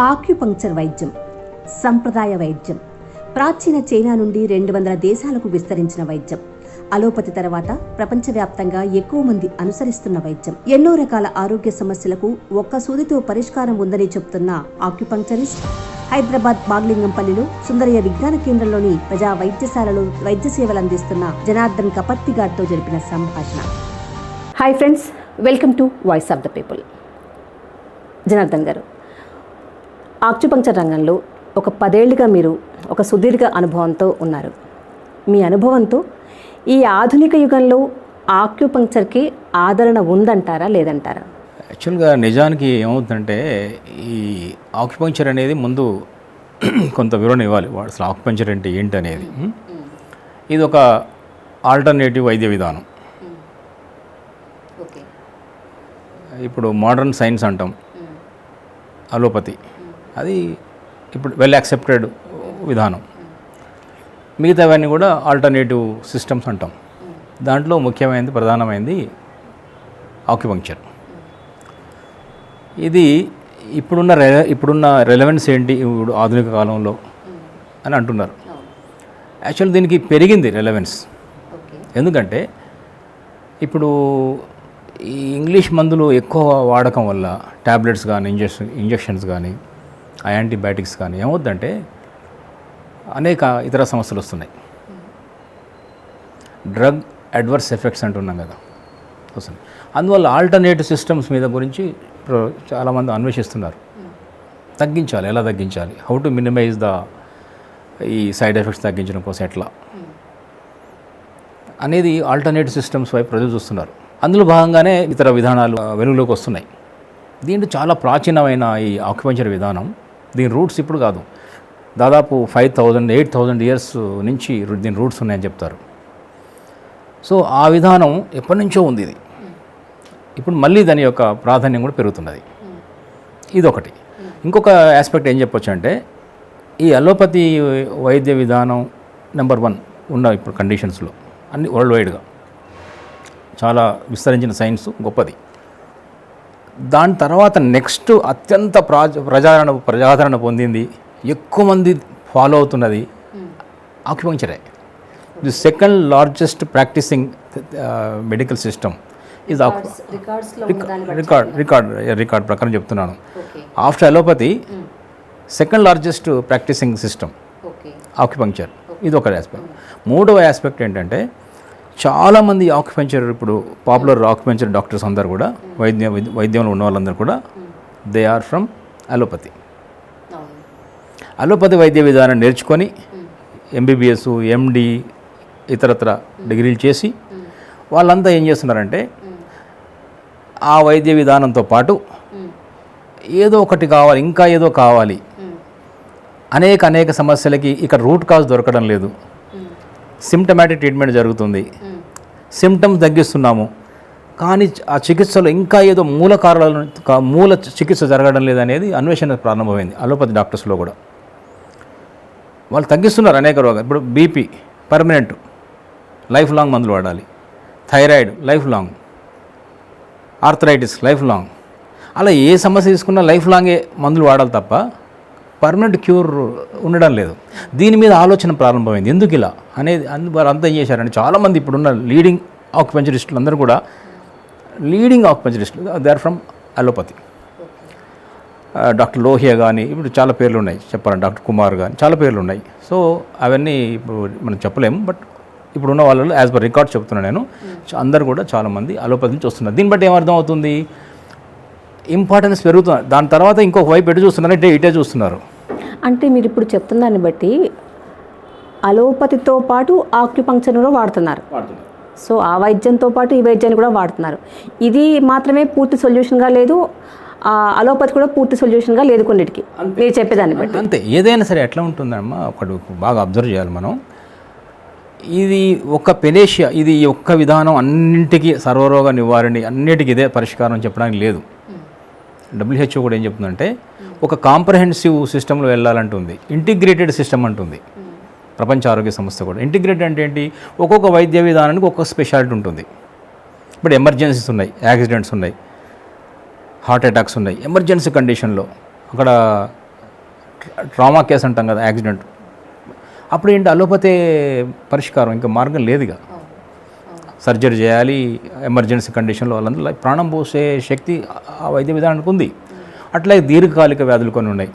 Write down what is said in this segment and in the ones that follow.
Acupuncture వైద్యం సంప్రదాయ వైద్యం ప్రాచీన చైనా నుండి రెండు వందల దేశాలకు విస్తరించిన వైద్యం అలోపతి తర్వాత ప్రపంచవ్యాప్తంగా ఎక్కువ మంది అనుసరిస్తున్న వైద్యం. ఎన్నో రకాల ఆరోగ్య సమస్యలకు ఒక్క సూదితో పరిష్కారం ఉందని చెప్తున్న ఆక్యుపంక్చరిస్ట్ హైదరాబాద్ బాగ్లింగంపల్లిలో సుందరయ్య విజ్ఞాన కేంద్రంలోని ప్రజా వైద్యశాలలో వైద్య సేవలు అందిస్తున్న జనార్దన్ కపర్తిగాడ్తో జరిపిన సంభాషణ. Hi friends welcome to voice of the people Janardhan గారు ఆక్యుపంక్చర్ రంగంలో ఒక పదేళ్ళుగా మీరు ఒక సుదీర్ఘ అనుభవంతో ఉన్నారు. మీ అనుభవంతో ఈ ఆధునిక యుగంలో ఆక్యుపంక్చర్కి ఆదరణ ఉందంటారా లేదంటారా? యాక్చువల్గా నిజానికి ఏమవుతుందంటే ఈ ఆక్యుపంక్చర్ అనేది ముందు కొంత వివరణ ఇవ్వాలి. వాడు అసలు ఆక్యుపంక్చర్ అంటే ఏంటి అనేది. ఇది ఒక ఆల్టర్నేటివ్ వైద్య విధానం. ఇప్పుడు మోడర్న్ సైన్స్ అంటాం. అలోపతి. అది ఇప్పుడు వెల్ యాక్సెప్టెడ్ విధానం. మిగతావన్నీ కూడా ఆల్టర్నేటివ్ సిస్టమ్స్ అంటాం. దాంట్లో ముఖ్యమైనది ప్రధానమైనది ఆక్యుపంక్చర్ ఇది ఇప్పుడున్న రె ఇప్పుడున్న రెలవెన్స్ ఏంటి? ఇప్పుడు ఆధునిక కాలంలో అని అంటున్నారు. యాక్చువల్ దీనికి పెరిగింది రెలవెన్స్ ఎందుకంటే ఇప్పుడు ఈ ఇంగ్లీష్ మందులు ఎక్కువ వాడకం వల్ల ట్యాబ్లెట్స్ కానీ ఇంజెక్షన్ ఇంజెక్షన్స్ కానీ ఆ యాంటీబయాటిక్స్ కానీ ఏమవుద్దంటే అనేక ఇతర సమస్యలు వస్తున్నాయి. డ్రగ్ అడ్వర్స్ ఎఫెక్ట్స్ అంటున్నాం కదా. వస్తుంది అందువల్ల ఆల్టర్నేటివ్ సిస్టమ్స్ మీద గురించి చాలామంది అన్వేషిస్తున్నారు. తగ్గించాలి. ఎలా తగ్గించాలి? హౌ టు మినిమైజ్ ద ఈ సైడ్ ఎఫెక్ట్స్ తగ్గించడం కోసం ఎట్లా? అనేది ఆల్టర్నేటివ్ సిస్టమ్స్ వైపు ప్రజలు చూస్తున్నారు. అందులో భాగంగానే ఇతర విధానాలు వెలుగులోకి వస్తున్నాయి. దీంట్లో చాలా ప్రాచీనమైన ఈ ఆక్యుపంచర్ విధానం దీని రూట్స్ ఇప్పుడు కాదు. దాదాపు five thousand eight thousand years నుంచి దీని రూట్స్ ఉన్నాయని చెప్తారు. సో ఆ విధానం ఎప్పటి నుంచో ఉంది ఇది. ఇప్పుడు మళ్ళీ దాని యొక్క ప్రాధాన్యం కూడా పెరుగుతున్నది. ఇదొకటి. ఇంకొక ఆస్పెక్ట్ ఏం చెప్పొచ్చు అంటే ఈ అలోపతి వైద్య విధానం నెంబర్ వన్ ఉన్న ఇప్పుడు కండిషన్స్లో అన్ని వరల్డ్ వైడ్గా చాలా విస్తరించిన సైన్స్ గొప్పది. దాని తర్వాత నెక్స్ట్ అత్యంత ప్రాజ ప్రజాదరణ ప్రజాదరణ పొందింది ఎక్కువ మంది ఫాలో అవుతున్నది ఆక్యుపంక్చరే. The second largest practising medical system ఇది రికార్డ్ రికార్డ్ రికార్డ్ ప్రకారం చెప్తున్నాను. After allopathy second largest practising system acupuncture. ఇది ఒక ఆస్పెక్ట్ మూడవ ఆస్పెక్ట్ ఏంటంటే చాలామంది ఆక్యుపంక్చర్ ఇప్పుడు పాపులర్ ఆక్యుపంక్చర్ డాక్టర్స్ అందరు కూడా వైద్య వైద్యంలో ఉన్న వాళ్ళందరూ కూడా they are from allopathy allopathy వైద్య విధానం నేర్చుకొని ఎంబీబీఎస్ ఎండి ఇతరత్ర డిగ్రీలు చేసి వాళ్ళంతా ఏం చేస్తున్నారంటే ఆ వైద్య విధానంతో పాటు ఏదో ఒకటి కావాలి ఇంకా ఏదో కావాలి. అనేక అనేక సమస్యలకి ఇక్కడ రూట్ కాజ్ దొరకడం లేదు. సిమ్టమాటిక్ ట్రీట్మెంట్ జరుగుతుంది. సిమ్టమ్స్ తగ్గిస్తున్నాము. కానీ ఆ చికిత్సలో ఇంకా ఏదో మూల కారణాలను మూల చికిత్స జరగడం లేదనేది అన్వేషణ ప్రారంభమైంది అలోపతి డాక్టర్స్లో కూడా. వాళ్ళు తగ్గిస్తున్నారు అనేక రోగాలు. ఇప్పుడు బీపీ పర్మనెంట్ లైఫ్ లాంగ్ మందులు వాడాలి. Thyroid life long. Arthritis life long. అలా ఏ సమస్య తీసుకున్నా లైఫ్ లాంగే మందులు వాడాలి తప్ప పర్మనెంట్ క్యూర్ ఉండడం లేదు. దీని మీద ఆలోచన ప్రారంభమైంది. ఎందుకు ఇలా? అనేది అందు వారు అంతా ఏం చేశారంటే చాలామంది ఇప్పుడున్న లీడింగ్ ఆక్యుపెన్చరిస్టులు అందరూ కూడా leading ఆక్యుపెన్చరిస్టులు they are from allopathy doctor Lohia కానీ ఇప్పుడు చాలా పేర్లు ఉన్నాయి. చెప్పాలంటే డాక్టర్ కుమార్ కానీ చాలా పేర్లు ఉన్నాయి. సో అవన్నీ ఇప్పుడు మనం చెప్పలేము బట్ ఇప్పుడున్న వాళ్ళలో యాజ్ పర్ రికార్డ్ చెప్తున్నాను నేను అందరు కూడా చాలామంది అలోపతి నుంచి వస్తున్నారు. దీన్ని బట్టి ఏమర్థం అవుతుంది ఇంపార్టెన్స్ పెరుగుతుంది దాని తర్వాత ఇంకొక వైపు ఎటు చూస్తున్నారంటే ఇటే చూస్తున్నారు. అంటే మీరు ఇప్పుడు చెప్తున్న దాన్ని బట్టి అలోపతితో పాటు ఆక్యుపంక్చర్ కూడా వాడుతున్నారు. సో ఆ వైద్యంతో పాటు ఈ వైద్యాన్ని కూడా వాడుతున్నారు. ఇది మాత్రమే పూర్తి సొల్యూషన్గా లేదు. అలోపతి కూడా పూర్తి సొల్యూషన్గా లేదు కొన్నిటికి. మీరు చెప్పేదాన్ని బట్టి. అంతే. ఏదైనా సరే ఎట్లా ఉంటుందమ్మా? ఒకటి బాగా అబ్జర్వ్ చేయాలి మనం. ఇది ఒక పెనేషియా ఇది ఒక్క విధానం అన్నింటికి సర్వరోగ నివారణ అన్నిటికీ ఇదే పరిష్కారం చెప్పడానికి లేదు. డబ్ల్యూహెచ్ఓ కూడా ఏం చెప్తుందంటే ఒక కాంప్రహెన్సివ్ సిస్టంలో వెళ్ళాలంటుంది ఇంటిగ్రేటెడ్ సిస్టమ్ అంటుంది ప్రపంచ ఆరోగ్య సంస్థ కూడా. ఇంటిగ్రేటెడ్ అంటే ఏంటి? ఒక్కొక్క వైద్య విధానానికి ఒక్కొక్క స్పెషాలిటీ ఉంటుంది. ఇప్పుడు ఎమర్జెన్సీస్ ఉన్నాయి. యాక్సిడెంట్స్ ఉన్నాయి. హార్ట్ అటాక్స్ ఉన్నాయి. ఎమర్జెన్సీ కండిషన్లో అక్కడ ట్రామా కేసు అంటాం కదా యాక్సిడెంట్. అప్పుడు ఏంటి? అలోపతి పరిష్కారం ఇంకా మార్గం లేదుగా సర్జరీ చేయాలి ఎమర్జెన్సీ కండిషన్లో వాళ్ళందరూ ప్రాణం పోసే శక్తి ఆ వైద్య విధానానికి ఉంది. అట్లాగే దీర్ఘకాలిక వ్యాధులు కొన్ని ఉన్నాయి.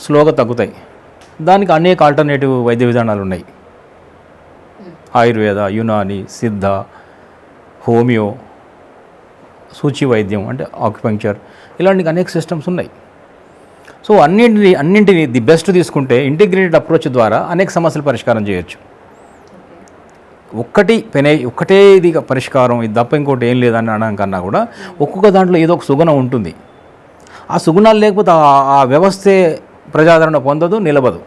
స్లోగా తగ్గుతాయి. దానికి అనేక ఆల్టర్నేటివ్ వైద్య విధానాలు ఉన్నాయి. ఆయుర్వేద యునాని సిద్ధ హోమియో సూచి వైద్యం అంటే ఆక్యుపంక్చర్ ఇలాంటి అనేక సిస్టమ్స్ ఉన్నాయి. సో అన్నింటిని అన్నింటిని ది బెస్ట్ తీసుకుంటే ఇంటిగ్రేటెడ్ అప్రోచ్ ద్వారా అనేక సమస్యలు పరిష్కారం చేయొచ్చు. ఒక్కటి పెనే ఒక్కటే ఇది పరిష్కారం ఇది తప్ప ఇంకోటి ఏం లేదని అనడం కన్నా కూడా ఒక్కొక్క దాంట్లో ఏదో ఒక సుగుణం ఉంటుంది. ఆ సుగుణాలు లేకపోతే ఆ- వ్యవస్థే ప్రజాదరణ పొందదు నిలబదు.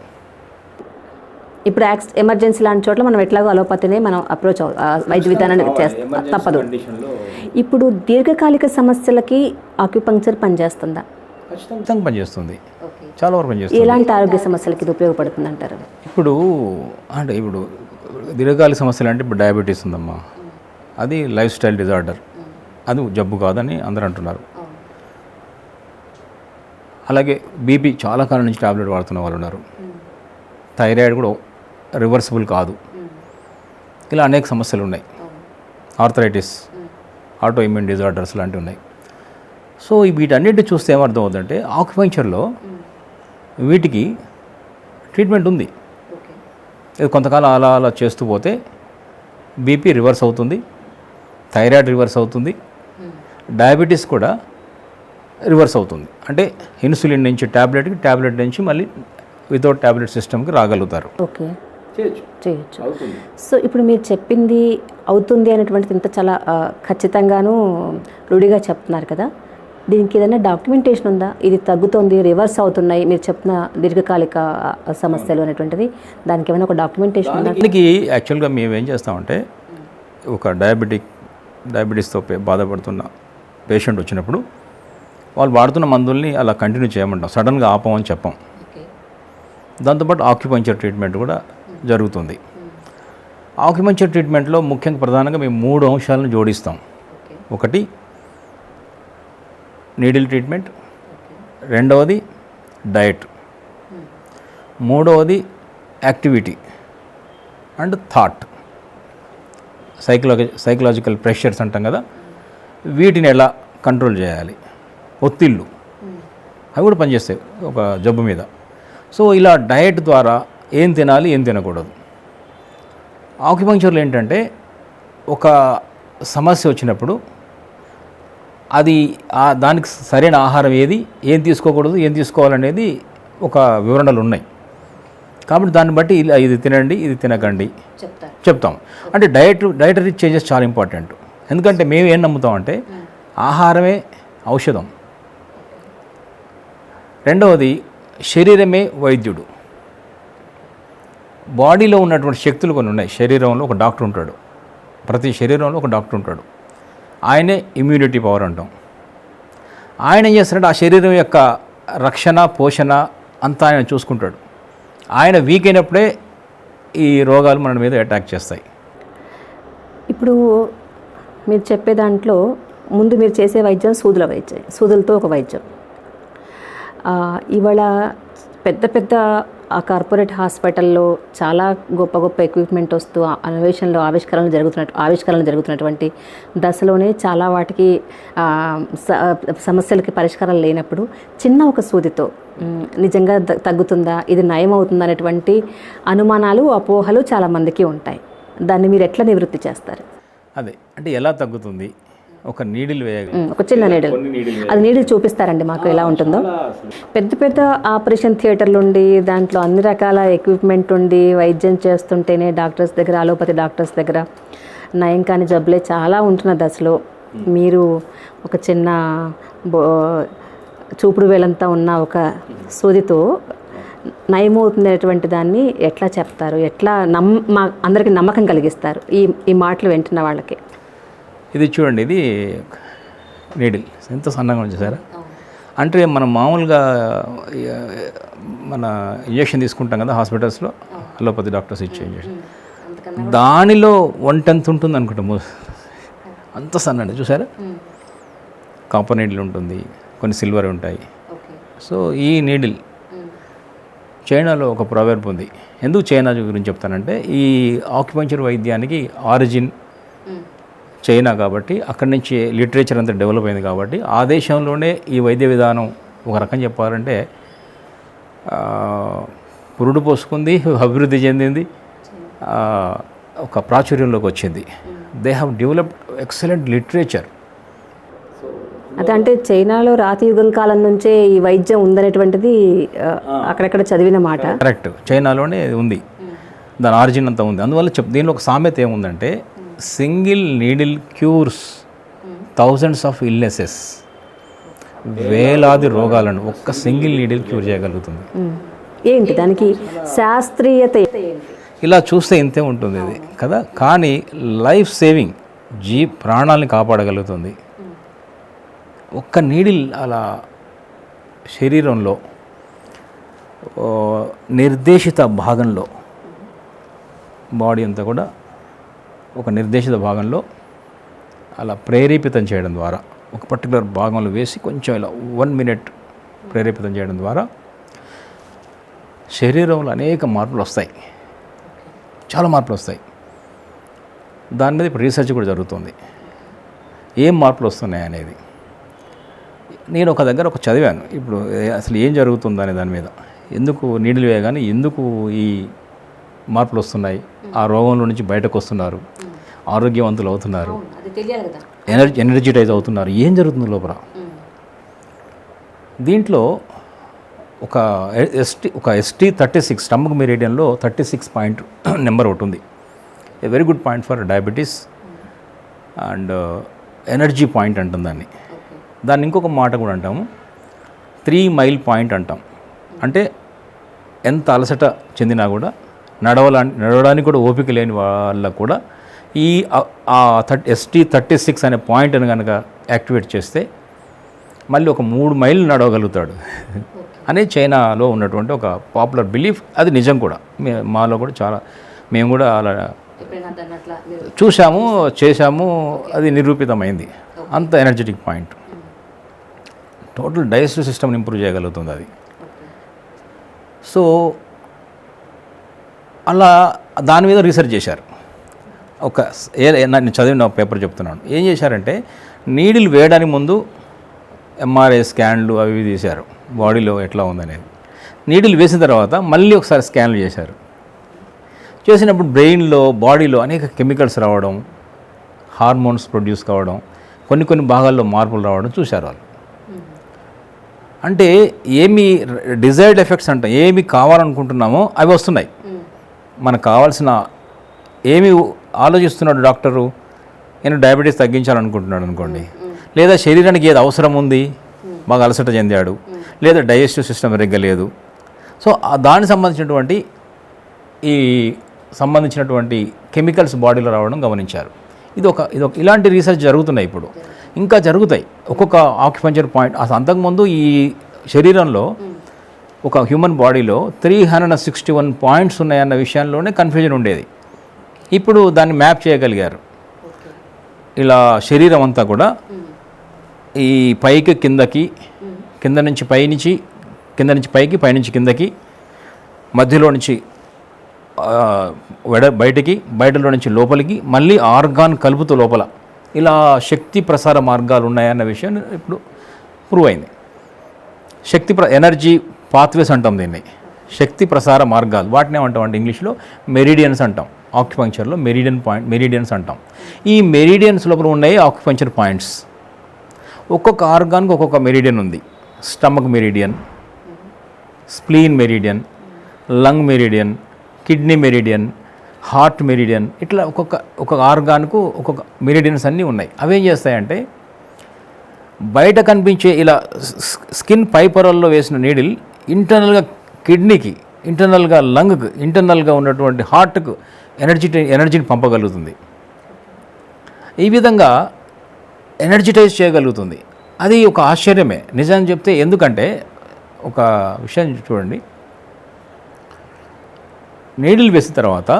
ఇప్పుడు యాక్స్ ఎమర్జెన్సీ లాంటి చోట్ల మనం ఎట్లాగో అలోపతినే మనం అప్రోచ్ వైద్య విధానాన్ని చేస్తాం తప్పదు. ఇప్పుడు దీర్ఘకాలిక సమస్యలకి ఆక్యుపంక్చర్ పనిచేస్తుందా? ఖచ్చితంగా పనిచేస్తుంది. చాలా వరకు పనిచేస్తుంది. ఎలాంటి ఆరోగ్య సమస్యలకి ఇది ఉపయోగపడుతుంది అంటారు ఇప్పుడు అంటే ఇప్పుడు దీర్ఘకాలిక సమస్యలు అంటే ఇప్పుడు డయాబెటీస్ ఉందమ్మా. అది లైఫ్ స్టైల్ డిజార్డర్. అది జబ్బు కాదని అందరూ అంటున్నారు. అలాగే బీపీ చాలా కాలం నుంచి టాబ్లెట్ వాడుతున్న వాళ్ళు ఉన్నారు. థైరాయిడ్ కూడా రివర్సిబుల్ కాదు. ఇలా అనేక సమస్యలు ఉన్నాయి. ఆర్థరైటిస్ ఆటో ఇమ్యూన్ డిజార్డర్స్ లాంటివి ఉన్నాయి. సో వీటన్నిటి చూస్తే ఏమర్థం అవుతుందంటే ఆక్యుపంక్చర్లో వీటికి ట్రీట్మెంట్ ఉంది. ఇది కొంతకాలం అలా అలా చేస్తూ పోతే బీపీ రివర్స్ అవుతుంది థైరాయిడ్ రివర్స్ అవుతుంది. డయాబెటీస్ కూడా రివర్స్ అవుతుంది. అంటే ఇన్సులిన్ నుంచి ట్యాబ్లెట్కి ట్యాబ్లెట్ నుంచి మళ్ళీ వితౌట్ ట్యాబ్లెట్ సిస్టమ్కి రాగలుగుతారు. ఓకే. చేయొచ్చు. సో ఇప్పుడు మీరు చెప్పింది అవుతుంది అనేటువంటిది ఇంత చాలా ఖచ్చితంగాను రూఢిగా చెప్తున్నారు కదా. దీనికి ఏదైనా డాక్యుమెంటేషన్ ఉందా? ఇది తగ్గుతోంది రివర్స్ అవుతున్నాయి మీరు చెప్పిన దీర్ఘకాలిక సమస్యలు అనేటువంటిది దానికి ఏమైనా ఒక డాక్యుమెంటేషన్ ఉందా? దీనికి యాక్చువల్గా మేము ఏం చేస్తామంటే ఒక డయాబెటిక్ డయాబెటీస్తో పే- బాధపడుతున్న పేషెంట్ వచ్చినప్పుడు వాళ్ళు వాడుతున్న మందుల్ని అలా కంటిన్యూ చేయమంటాం. సడన్గా ఆపమని చెప్పం. దాంతోపాటు ఆక్యుపంచర్ ట్రీట్మెంట్ కూడా జరుగుతుంది. ఆక్యుపంచర్ ట్రీట్మెంట్లో ముఖ్యంగా ప్రధానంగా మేము మూడు అంశాలను జోడిస్తాం. ఒకటి నీడిల్ ట్రీట్మెంట్ రెండవది డయట్ మూడవది activity and thought psychology psychological pressures అంటాం కదా. వీటిని ఎలా కంట్రోల్ చేయాలి? ఒత్తిళ్ళు. అవి కూడా పనిచేస్తాయి ఒక జబ్బు మీద. సో ఇలా డయట్ ద్వారా ఏం తినాలి ఏం తినకూడదు. ఆక్యుపంక్చర్లో ఏంటంటే ఒక సమస్య వచ్చినప్పుడు అది దానికి సరైన ఆహారం ఏది ఏం తీసుకోకూడదు ఏం తీసుకోవాలనేది ఒక వివరణలు ఉన్నాయి. కాబట్టి దాన్ని బట్టి ఇలా ఇది తినండి ఇది తినకండి చెప్తాం. అంటే డయట్ డయటరీ చేంజెస్ చాలా ఇంపార్టెంట్. ఎందుకంటే మేము ఏం నమ్ముతాం అంటే ఆహారమే ఔషధం. రెండవది శరీరమే వైద్యుడు. బాడీలో ఉన్నటువంటి శక్తులు కొన్ని ఉన్నాయి. శరీరంలో ఒక డాక్టర్ ఉంటాడు. ప్రతి శరీరంలో ఒక డాక్టర్ ఉంటాడు. ఆయనే ఇమ్యూనిటీ పవర్ అంటాం. ఆయన ఏం చేస్తాడంటే ఆ శరీరం యొక్క రక్షణ పోషణ అంతా ఆయన చూసుకుంటాడు. ఆయన వీక్ అయినప్పుడే ఈ రోగాలు మన మీద అటాక్ చేస్తాయి. ఇప్పుడు మీరు చెప్పే దాంట్లో ముందు మీరు చేసే వైద్యం సూదుల వైద్యం సూదులతో ఒక వైద్యం. ఇవాళ పెద్ద పెద్ద ఆ కార్పొరేట్ హాస్పిటల్లో చాలా గొప్ప గొప్ప ఎక్విప్మెంట్ వస్తూ ఆ అన్వేషణలు ఆవిష్కరణలు జరుగుతున్నట్టు ఆవిష్కరణలు జరుగుతున్నటువంటి దశలోనే చాలా వాటికి స- సమస్యలకి పరిష్కారం లేనప్పుడు చిన్న ఒక సూదితో నిజంగా తగ్గుతుందా ఇది నయం అవుతుందా అనేటువంటి అనుమానాలు అపోహలు చాలా మందికి ఉంటాయి. దాన్ని మీరు ఎట్లా నివృత్తి చేస్తారు? అదే అంటే ఎలా తగ్గుతుంది? ఒక నీడిల్ ఒక చిన్న నీడిల్. అది నీడిల్ చూపిస్తారండి మాకు ఎలా ఉంటుందో. పెద్ద పెద్ద ఆపరేషన్ థియేటర్లు ఉండి దాంట్లో అన్ని రకాల ఎక్విప్మెంట్ ఉండి వైద్యం చేస్తుంటేనే డాక్టర్స్ దగ్గర అలోపతి డాక్టర్స్ దగ్గర నయం కాని జబ్బులే చాలా ఉంటున్న దశలో మీరు ఒక చిన్న బో చూపుడు వేలంతా ఉన్న ఒక సూదితో నయమవుతున్నటువంటి దాన్ని ఎట్లా చెప్తారు? ఎట్లా నమ్ మా అందరికీ నమ్మకం కలిగిస్తారు? ఈ ఈ మాటలు వింటున్న వాళ్ళకి. ఇది చూడండి ఇది నీడిల్. ఎంత సన్నగా ఉంది చూసారా? అంటే మనం మామూలుగా మన ఇంజక్షన్ తీసుకుంటాం కదా హాస్పిటల్స్లో అలోపతి డాక్టర్స్ ఇచ్చే ఇంజక్షన్. దానిలో వన్ టెన్త్ ఉంటుంది అనుకుంటా మో- అంత సన్నది చూసారా? కాపర్ నీడిల్ ఉంటుంది కొన్ని సిల్వర్ ఉంటాయి. సో ఈ నీడిల్ చైనాలో ఒక ప్రొవెర్బ్ ఉంది. ఎందుకు చైనా గురించి చెప్తానంటే ఈ ఆక్యుపంచర్ వైద్యానికి ఆరిజిన్ చైనా కాబట్టి అక్కడి నుంచి లిటరేచర్ అంతా డెవలప్ అయింది కాబట్టి ఆ దేశంలోనే ఈ వైద్య విధానం ఒక రకం చెప్పాలంటే ఆ, పురుడు పోసుకుంది అభివృద్ధి చెందింది ఆ, ఒక ప్రాచుర్యంలోకి వచ్చింది. They have developed excellent literature అదే అంటే చైనాలో రాతి యుగం కాలం నుంచే ఈ వైద్యం ఉందనేటువంటిది అక్కడక్కడ చదివిన మాట. కరెక్ట్ చైనాలోనే ఉంది. దాని ఆరిజిన్ అంతా ఉంది. అందువల్ల చెప్ దీనిలో ఒక సామెత ఏముందంటే single needle cures thousands of illnesses వేలాది రోగాలను ఒక్క సింగిల్ నీడిల్ క్యూర్ చేయగలుగుతుంది. ఏంటి దానికి శాస్త్రీయత ఇలా చూస్తే ఇంతే ఉంటుంది ఇది కదా? కానీ లైఫ్ సేవింగ్ జీ ప్రాణాలని కాపాడగలుగుతుంది. ఒక్క నీడిల్ అలా శరీరంలో నిర్దేశిత భాగంలో బాడీ అంతా కూడా ఒక నిర్దేశిత భాగంలో అలా ప్రేరేపితం చేయడం ద్వారా ఒక పర్టికులర్ భాగంలో వేసి కొంచెం ఇలా వన్ మినిట్ ప్రేరేపితం చేయడం ద్వారా శరీరంలో అనేక మార్పులు వస్తాయి. చాలా మార్పులు వస్తాయి. దాని మీద ఇప్పుడు రీసెర్చ్ కూడా జరుగుతుంది. ఏం మార్పులు వస్తున్నాయి అనేది. నేను ఒక దగ్గర ఒక చదివాను. ఇప్పుడు అసలు ఏం జరుగుతుందనే దాని మీద. ఎందుకు నీళ్ళు వేయగానే ఎందుకు ఈ మార్పులు వస్తున్నాయి? ఆ రోగంలో నుంచి బయటకు వస్తున్నారు. ఆరోగ్యవంతులు అవుతున్నారు ఎనర్జీ ఎనర్జిటైజ్ అవుతున్నారు. ఏం జరుగుతుంది లోపల? దీంట్లో ఒక ఎస్టీ ఒక ఎస్టీ థర్టీ సిక్స్ స్టమక్ మెరీడియన్లో థర్టీ సిక్స్ పాయింట్ నెంబర్ ఒకటి ఉంది. A very good point for diabetes and energy point అంటుంది దాన్ని. దాన్ని ఇంకొక మాట కూడా అంటాము త్రీ మైల్ పాయింట్ అంటాం. అంటే ఎంత అలసట చెందినా కూడా నడవలా నడవడానికి కూడా ఓపిక లేని వాళ్ళకు కూడా ఈ థర్టీ ఎస్టీ థర్టీ సిక్స్ అనే పాయింట్ని కనుక యాక్టివేట్ చేస్తే మళ్ళీ ఒక మూడు మైళ్ళు నడవగలుగుతాడు. అనేది చైనాలో ఉన్నటువంటి ఒక పాపులర్ బిలీఫ్ అది నిజం కూడా. మాలో కూడా చాలా మేము కూడా అలా చూసాము చేశాము అది నిరూపితమైంది. అంత ఎనర్జెటిక్ పాయింట్ టోటల్ డైజెస్టివ్ సిస్టమ్ని ఇంప్రూవ్ చేయగలుగుతుంది అది. సో అలా దాని మీద రీసెర్చ్ చేశారు. ఒక ఏ నేను చదివిన ఒక పేపర్ చెప్తున్నాను. ఏం చేశారంటే నీడిల్ వేయడానికి ముందు ఎంఆర్ఐ స్కాన్లు అవి ఇవి తీశారు. బాడీలో ఎట్లా ఉందనేది. నీడిల్ వేసిన తర్వాత మళ్ళీ ఒకసారి స్కాన్లు చేశారు. చేసినప్పుడు బ్రెయిన్లో బాడీలో అనేక కెమికల్స్ రావడం హార్మోన్స్ ప్రొడ్యూస్ కావడం కొన్ని కొన్ని భాగాల్లో మార్పులు రావడం చూశారు వాళ్ళు. అంటే ఏమి డిజైర్డ్ ఎఫెక్ట్స్ అంటాం ఏమి కావాలనుకుంటున్నామో అవి వస్తున్నాయి. మనకు కావాల్సిన ఏమి ఆలోచిస్తున్నాడు డాక్టరు నేను డయాబెటీస్ తగ్గించాలనుకుంటున్నాడు అనుకోండి. లేదా శరీరానికి ఏది అవసరం ఉంది బాగా అలసట చెందాడు లేదా డైజెస్టివ్ సిస్టమ్ సరిగ్గా లేదు సో దానికి సంబంధించినటువంటి ఈ సంబంధించినటువంటి కెమికల్స్ బాడీలో రావడం గమనించారు. ఇది ఒక ఇది ఒక ఇలాంటి రీసెర్చ్ జరుగుతున్నాయి ఇప్పుడు. ఇంకా జరుగుతాయి. ఒక్కొక్క ఆక్యుపంచర్ పాయింట్ అసలు అంతకుముందు ఈ శరీరంలో ఒక హ్యూమన్ బాడీలో three hundred sixty one points ఉన్నాయన్న విషయంలోనే కన్ఫ్యూజన్ ఉండేది. ఇప్పుడు దాన్ని మ్యాప్ చేయగలిగారు. ఇలా శరీరం అంతా కూడా ఈ పైకి కిందకి కింద నుంచి పైనుంచి కింద నుంచి పైకి పైనుంచి కిందకి మధ్యలో నుంచి వెడ బయటికి బయటలో నుంచి లోపలికి మళ్ళీ ఆర్గాన్ కలుపుతూ లోపల. ఇలా శక్తి ప్రసార మార్గాలు ఉన్నాయన్న విషయం ఇప్పుడు ప్రూవ్ అయింది. శక్తి ప్ర ఎనర్జీ పాత్వేస్ అంటాం దీన్ని. శక్తి ప్రసార మార్గాలు. వాటిని ఏమంటాం అంటే ఇంగ్లీష్లో మెరిడియన్స్ అంటాం. ఆక్యుపంక్చర్లో మెరిడియన్ పాయింట్ మెరిడియన్స్ అంటాం. ఈ మెరిడియన్స్ లోపల ఉన్నాయి ఆక్యుపంక్చర్ పాయింట్స్. ఒక్కొక్క ఆర్గాన్కి ఒక్కొక్క మెరిడియన్ ఉంది. Stomach meridian spleen meridian lung meridian kidney meridian heart meridian ఇట్లా ఒక్కొక్క ఒక్కొక్క ఆర్గాన్కు ఒక్కొక్క మెరిడియన్స్ అన్నీ ఉన్నాయి. అవేం చేస్తాయంటే బయట కనిపించే ఇలా స్కిన్ పై పొరల్లో వేసిన నీడిల్ ఇంటర్నల్గా కిడ్నీకి ఇంటర్నల్గా లంగ్కి ఇంటర్నల్గా ఉన్నటువంటి హార్ట్కు ఎనర్జీ ఎనర్జీని పంపగలుగుతుంది. ఈ విధంగా ఎనర్జిటైజ్ చేయగలుగుతుంది. అది ఒక ఆశ్చర్యమే. నిజం చెప్తే ఎందుకంటే ఒక విషయం చూడండి. నీడిల్ వేసిన తర్వాత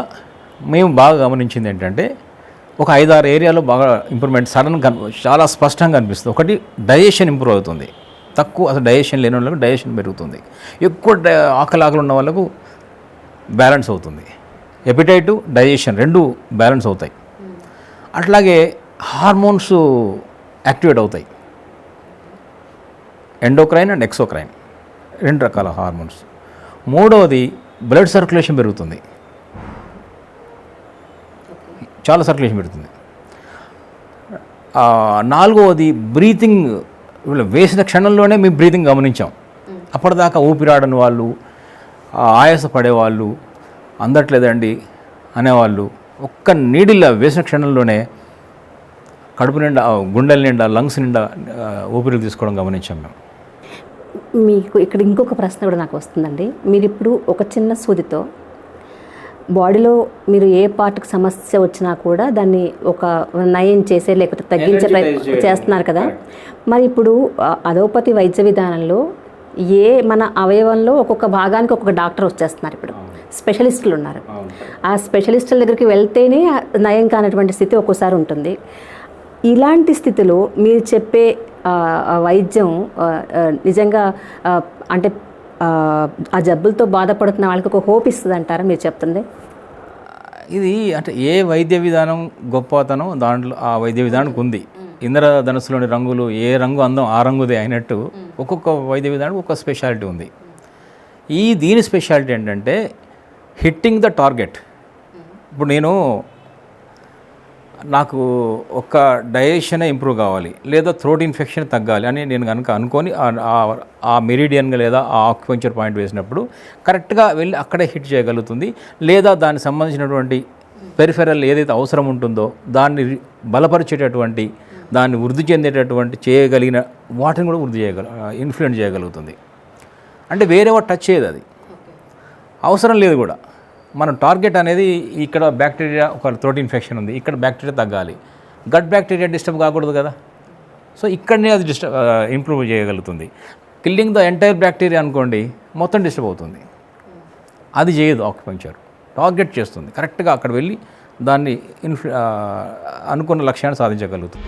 మేము బాగా గమనించింది ఏంటంటే ఒక ఐదారు ఏరియాలో బాగా ఇంప్రూవ్మెంట్ సడన్ కన్ చాలా స్పష్టంగా కనిపిస్తుంది ఒకటి డైజెషన్ ఇంప్రూవ్ అవుతుంది. తక్కువ అసలు డైజెషన్ లేని వాళ్ళకు డైజెషన్ పెరుగుతుంది. ఎక్కువ ఆకలి ఆకలి ఉన్న వాళ్ళకు బ్యాలెన్స్ అవుతుంది. ఎపిటైటు డైజెషన్ రెండు బ్యాలెన్స్ అవుతాయి. అట్లాగే హార్మోన్స్ యాక్టివేట్ అవుతాయి. ఎండోక్రైన్ అండ్ ఎక్సోక్రైన్ రెండు రకాల హార్మోన్స్. మూడవది బ్లడ్ సర్క్యులేషన్ పెరుగుతుంది. చాలా సర్క్యులేషన్ పెరుగుతుంది. నాలుగవది బ్రీతింగ్ వీళ్ళు వేసిన క్షణంలోనే మేము బ్రీతింగ్ గమనించాం. అప్పటిదాకా ఊపిరాడని వాళ్ళు ఆయాస పడేవాళ్ళు అందట్లేదండి అనేవాళ్ళు. ఒక్క నీడిల్ వేసిన క్షణంలోనే కడుపు నిండా గుండెల నిండా లంగ్స్ నిండా ఊపిరి తీసుకోవడం గమనించాం మేము. మీకు ఇక్కడ ఇంకొక ప్రశ్న కూడా నాకు వస్తుందండి. మీరు ఇప్పుడు ఒక చిన్న సూదితో బాడీలో మీరు ఏ పార్ట్కి సమస్య వచ్చినా కూడా దాన్ని ఒక నయం చేసే లేకపోతే తగ్గించే ప్రయత్నం చేస్తున్నారు కదా. మరి ఇప్పుడు ఆ, అలోపతి వైద్య విధానంలో ఏ మన అవయవంలో ఒక్కొక్క భాగానికి ఒక్కొక్క డాక్టర్ వచ్చేస్తున్నారు ఇప్పుడు. స్పెషలిస్టులు ఉన్నారు ఆ స్పెషలిస్టుల దగ్గరికి వెళ్తేనే నయం కానటువంటి స్థితి ఒక్కోసారి ఉంటుంది. ఇలాంటి స్థితిలో మీరు చెప్పే వైద్యం నిజంగా అంటే ఆ, ఆ జబ్బులతో బాధపడుతున్న వాళ్ళకి ఒక హోప్ ఇస్తుంది అంటారా మీరు చెప్తుంది? ఇది అంటే ఏ వైద్య విధానం గొప్పతనం దాంట్లో ఆ వైద్య విధానానికి ఉంది. ఇంద్రధనుసులోని రంగులు ఏ రంగు అందం ఆ రంగుదే అయినట్టు ఒక్కొక్క వైద్య విధానం ఒక్కొక్క స్పెషాలిటీ ఉంది. ఈ దీని స్పెషాలిటీ ఏంటంటే హిట్టింగ్ ద టార్గెట్ ఇప్పుడు నేను నాకు ఒక డైజెషన్ ఇంప్రూవ్ కావాలి లేదా థ్రోట్ ఇన్ఫెక్షన్ తగ్గాలి అని నేను కనుక అనుకొని ఆ- ఆ- మెరిడియన్గా లేదా ఆ ఆక్యుపెంచర్ పాయింట్ వేసినప్పుడు కరెక్ట్గా వెళ్ళి అక్కడే హిట్ చేయగలుగుతుంది లేదా దానికి సంబంధించినటువంటి పెరిఫెరల్ ఏదైతే అవసరం ఉంటుందో దాన్ని బలపరిచేటటువంటి దాన్ని వృద్ధి చెందేటటువంటి చేయగలిగిన వాటిని కూడా వృద్ధి చేయగల ఇన్ఫ్లుయెన్స్ చేయగలుగుతుంది. అంటే వేరే వాటి టచ్ చేయదు అది. అవసరం లేదు కూడా. మనం టార్గెట్ అనేది ఇక్కడ బ్యాక్టీరియా ఒక థ్రోట్ ఇన్ఫెక్షన్ ఉంది. ఇక్కడ బ్యాక్టీరియా తగ్గాలి. గట్ బ్యాక్టీరియా డిస్టర్బ్ కాకూడదు కదా. సో ఇక్కడనే అది డిస్టర్బ్ ఇంప్రూవ్ చేయగలుగుతుంది. కిల్లింగ్ ద ఎంటైర్ బ్యాక్టీరియా అనుకోండి మొత్తం డిస్టర్బ్ అవుతుంది. అది చేయదు ఆక్యుపెంచర్ టార్గెట్ చేస్తుంది. కరెక్ట్గా అక్కడ వెళ్ళి దాన్ని ఇన్ఫ్ అనుకున్న లక్ష్యాన్ని సాధించగలుగుతుంది.